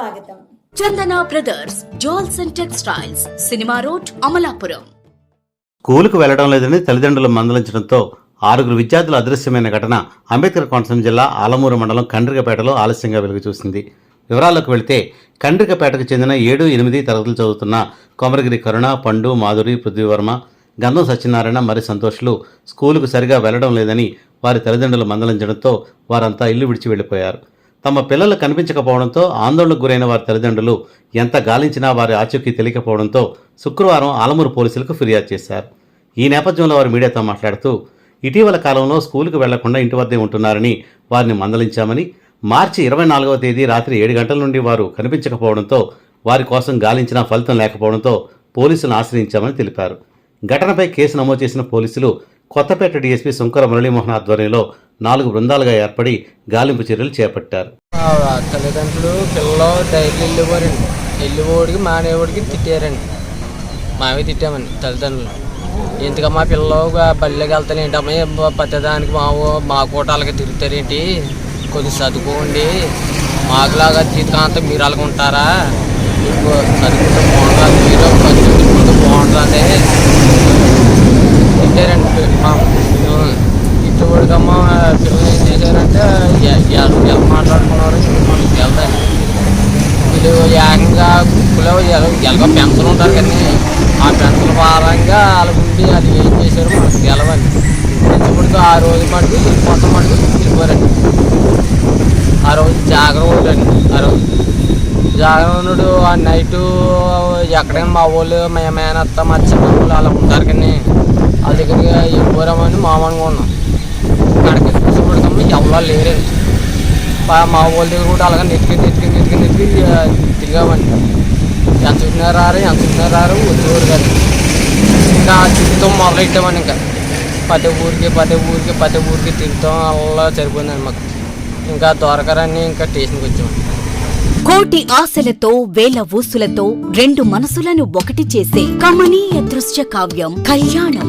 స్వాగతం. Chandana brothers jewels and textiles cinema road Amalapuram. స్కూలుకు వెళ్ళడం లేదని తల్లిదండ్రులు మందలించడంతో ఆరుగురు విద్యార్థులు అదృశ్యమైన ఘటన అంబేద్కర్ కోనసీమ జిల్లా ఆలమూరు మండలం కండ్రికపేటలో ఆలస్యంగా వెలుగు చూసింది వివరాల్లోకి వెళితే కండ్రికపేటకు చెందిన ఏడు ఎనిమిది తరగతులు చదువుతున్న కొమరగిరి కరుణ పండు మాధురి పృథ్వీవర్మ గంధం సత్యనారాయణ మరి సంతోష్లు స్కూలుకు సరిగా వెళ్ళడం లేదని వారి తల్లిదండ్రులు మందలించడంతో వారంతా ఇల్లు విడిచి వెళ్ళిపోయారు తమ పిల్లలు కనిపించకపోవడంతో ఆందోళనకు గురైన వారి తల్లిదండ్రులు ఎంత గాలించినా వారి ఆచూకీ తెలియకపోవడంతో శుక్రవారం ఆలమూరు పోలీసులకు ఫిర్యాదు చేశారు. ఈ నేపథ్యంలో వారు మీడియాతో మాట్లాడుతూ ఇటీవల కాలంలో స్కూలుకు వెళ్ళకుండా ఇంటి వద్దే ఉంటున్నారని వారిని మందలించామని మార్చి ఇరవై నాలుగవ తేదీ రాత్రి ఏడు గంటల నుండి వారు కనిపించకపోవడంతో వారి కోసం గాలించినా ఫలితం లేకపోవడంతో పోలీసులను ఆశ్రయించామని తెలిపారు. ఘటనపై కేసు నమోదు చేసిన పోలీసులు కొత్తపేట డీఎస్పీ శంకర మురళీమోహన్ ఆధ్వర్యంలో నాలుగు బృందాలుగా ఏర్పడి గాలింపు చర్యలు చేపట్టారు. తల్లిదండ్రులు పిల్లలు డైలీ వెళ్ళిపోరండి వెళ్ళిపోడికి మానేవాడికి తిట్టారండి. మావి తిట్టామండి తల్లిదండ్రులు. ఇంతగా మా పిల్లలు గా- వెళ్తాను ఏంటి అమ్మాయి? ప్రతిదానికి మా మా కూటాలకి తిరుగుతారేంటి కొద్దిగా చదువుకోండి మాకులాగా జీతకాంతం మీరు అలాగ ఉంటారా చదువుకుంటాం బాగుంటుంది మీరు చదువుకుంటే బాగుంటుంది తిట్టారండి మా ఇటువడికమ్మ పిల్లలు ఏం చేశారంటే ఎ- ఎలా మాట్లాడుకున్నారు. మనకి వెళ్తాయి వీళ్ళు ఏకంగా గుంపులో ఎలాగో పెన్షన్ ఉంటారు కానీ ఆ పెన్షన్ భారంగా వాళ్ళ ఉండి అది ఏం చేశారు మనకు తెలవండి పెంచబడితో ఆ రోజు మటుకు కొంత మటుకు వెళ్ళిపోరండి ఆ రోజు జాగ్రత్త అండి ఆ రోజు జాగ్రత్తనుడు ఆ నైటు ఎక్కడైనా మా వాళ్ళు మా మేనత్త మా చిన్నప్పుడు అలా ఉంటారు కానీ వాళ్ళ దగ్గరికి వెళ్ళిపోరామని మామూలుగా ఉన్నాం. అక్కడికి చూసబడతాము ఎవరో లేరండి మా వాళ్ళ దగ్గర కూడా అలాగే నెత్తికి నెత్తికి నెత్తికి నెత్తికి తిరిగామండి ఎంత చూసినా రారు ఎంత చూసినా రారు వచ్చేవారు కాదు. ఇంకా తిరుగుతాం మొదలెట్టామని ఇంకా. పదే ఊరికి పదే ఊరికి పదే ఊరికి తిరుగుతాం అలా సరిపోయిందండి మాకు. ఇంకా దొరకరని ఇంకా స్టేషన్కి వచ్చామండి. కోటి ఆశలతో వేల ఊసులతో రెండు మనసులను ఒకటి చేసే కమనీయ దృశ్య కావ్యం కళ్యాణం.